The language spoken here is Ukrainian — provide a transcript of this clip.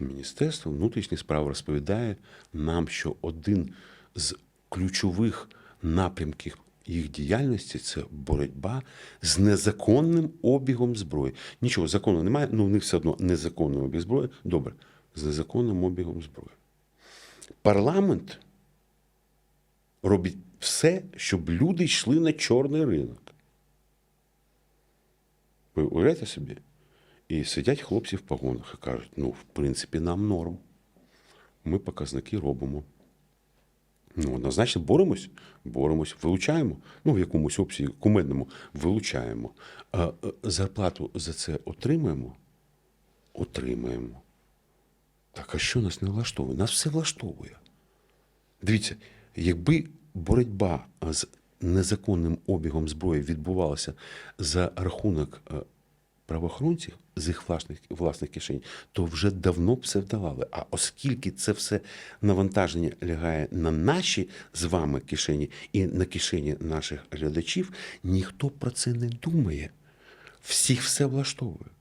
Міністерство внутрішніх справ розповідає нам, що один з ключових напрямків їх діяльності це боротьба з незаконним обігом зброї. Нічого закону немає, але в них все одно незаконний обіг зброї. Добре, з незаконним обігом зброї. Парламент робить все, щоб люди йшли на чорний ринок. Ви уявляєте собі? І сидять хлопці в погонах і кажуть: ну, в принципі, нам норм. Ми показники робимо. Ну, однозначно боремось, боремось, вилучаємо. Ну, в якомусь обсязі кумедному вилучаємо. А е, зарплату за це отримаємо? Отримаємо. Так, а що нас не влаштовує? Нас все влаштовує. Дивіться, якби боротьба з незаконним обігом зброї відбувалася за рахунок е, правоохоронців з їх власних, власних кишень, то вже давно б все вдавали. А оскільки це все навантаження лягає на наші з вами кишені і на кишені наших глядачів, ніхто про це не думає. Всіх все влаштовує.